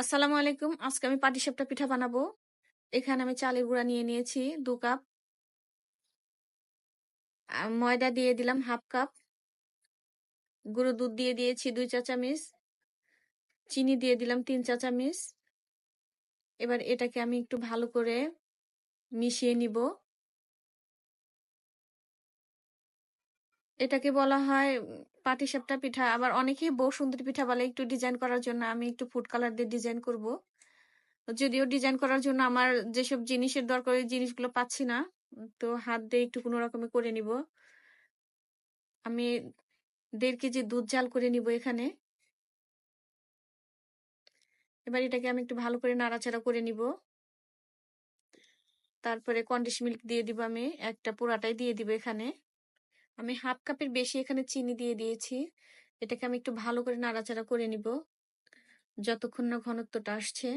আসসালামু আলাইকুম। আজকে আমি পাটিসাপটা পিঠা বানাবো। এখানে আমি চালের গুঁড়া নিয়ে নিয়েছি দু কাপ। ময়দা দিয়ে দিলাম হাফ কাপ। গুঁড়ো দুধ দিয়ে দিয়েছি দুই চা চামিচ চিনি দিয়ে দিলাম তিন চা চামিচ এবার এটাকে আমি একটু ভালো করে মিশিয়ে নিব। এটাকে বলা হয় পাটিসাপটা পিঠা, আবার অনেকেই বউ সুন্দরী পিঠা বলে একটু ডিজাইন করার জন্য আমি একটু ফুড কালার দিয়ে ডিজাইন করব। যদিও ডিজাইন করার জন্য আমার যেসব জিনিসের দরকার, ওই জিনিসগুলো পাচ্ছি না। তো হাত দিয়ে একটু কোনো রকমে করে নিব। আমি দেড় কেজি দুধ জাল করে নিব এখানে। এবার এটাকে আমি একটু ভালো করে নাড়াচাড়া করে নিব। তারপরে কন্ডিশ মিল্ক দিয়ে দিব আমি, একটা পুরাটাই দিয়ে দিব এখানে। আমি হাফ কাপের বেশি এখানে চিনি দিয়ে দিয়েছি। এটাকে আমি একটু ভালো করে নাড়াচাড়া করে নিব। যতক্ষণ না ঘনত্বটা আসছে।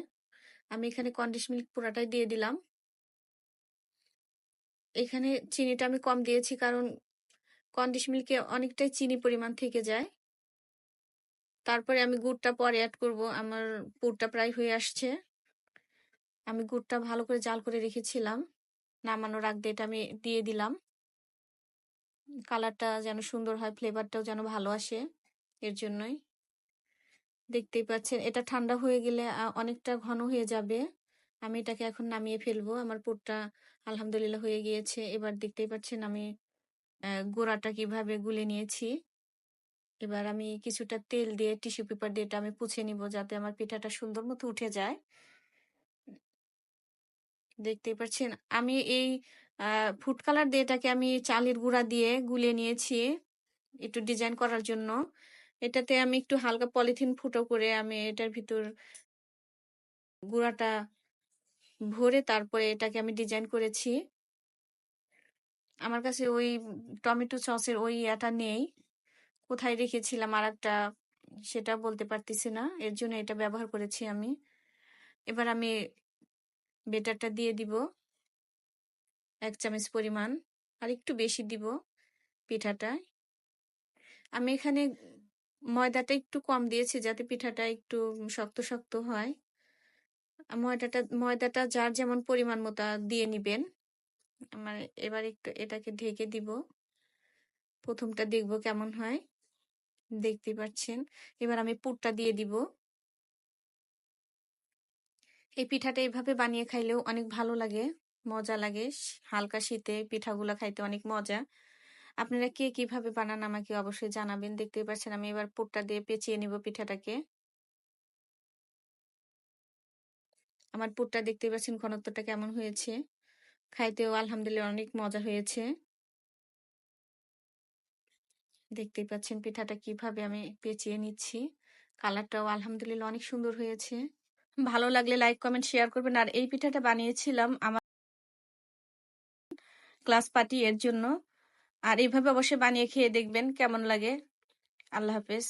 আমি এখানে কন্ডিশ মিল্ক পুরাটাই দিয়ে দিলাম। এখানে চিনিটা আমি কম দিয়েছি কারণ কন্ডিশ মিল্কে অনেকটাই চিনি পরিমাণ থেকে যায়। তারপরে আমি গুড়টা পরে অ্যাড করব। আমার পুরটা প্রায় হয়ে আসছে। আমি গুড়টা ভালো করে জাল করে রেখেছিলাম। নামানোর আগ দিয়ে এটা আমি দিয়ে দিলাম। কালারটা যেন সুন্দর হয়, ফ্লেভারটাও যেন ভালো আসে এর জন্যই। দেখতেই পাচ্ছেন, এটা ঠান্ডা হয়ে গেলে অনেকটা ঘন হয়ে যাবে। আমি এটাকে এখন নামিয়ে ফেলব, আমার পুরটা আলহামদুলিল্লাহ হয়ে গিয়েছে। এবার দেখতেই পাচ্ছেন আমি গোড়াটা কীভাবে গুলে নিয়েছি। এবার আমি কিছুটা তেল দিয়ে, টিস্যু পেপার দিয়ে এটা আমি পুছে নিব যাতে আমার পিঠাটা সুন্দর মতো উঠে যায়। দেখতেই পাচ্ছেন, আমি এই ফুড কালার দিয়ে এটাকে আমি চালের গুঁড়া দিয়ে গুলিয়ে নিয়েছি একটু ডিজাইন করার জন্য। এটাতে আমি একটু হালকা পলিথিন ফুটো করে আমি এটার ভিতর গুঁড়াটা ভরে তারপরে এটাকে আমি ডিজাইন করেছি। আমার কাছে ওই টমেটো সসের ওই ইয়াটা নেই। কোথায় রেখেছিলাম আর একটা সেটা বলতে পারতেছি না, এর জন্য এটা ব্যবহার করেছি আমি। এবার আমি বেটারটা দিয়ে দিব। এক চামচ পরিমাণ, আর একটু বেশি দিব পিঠাটায় আমি এখানে ময়দাটা একটু কম দিয়েছি যাতে পিঠাটা একটু শক্ত শক্ত হয়। ময়দাটা ময়দাটা যার যেমন পরিমাণ মতো দিয়ে নিবেন। আমার এবার একটু এটাকে ঢেকে দিব। প্রথমটা দেখব কেমন হয়। দেখতে পাচ্ছেন? এবার আমি পুরটা দিয়ে দিব। এই পিঠাটা এভাবে বানিয়ে খাইলেও অনেক ভালো লাগে। মজা লাগে। হালকা শীতে পিঠাগুলো খাইতে অনেক মজা। আপনারা কে কীভাবে বানান আমাকে অবশ্যই জানাবেন। দেখতে পাচ্ছেন আমি এবার পুরটা দিয়ে পেঁচিয়ে নিব পিঠাটাকে। আমার পুরটা দেখতে পাচ্ছেন ঘনত্বটা কেমন হয়েছে। খাইতেও আলহামদুলিল্লাহ অনেক মজা হয়েছে। দেখতেই পাচ্ছেন পিঠাটা কীভাবে আমি পেঁচিয়ে নিচ্ছি। কালারটাও আলহামদুলিল্লাহ অনেক সুন্দর হয়েছে। ভালো লাগলে লাইক, কমেন্ট, শেয়ার করবেন। আর এই পিঠাটা বানিয়েছিলাম আমার ক্লাস পার্টি এর জন্য। আর এইভাবে অবশ্যই বানিয়ে খেয়ে দেখবেন কেমন লাগে। আল্লাহ হাফেজ।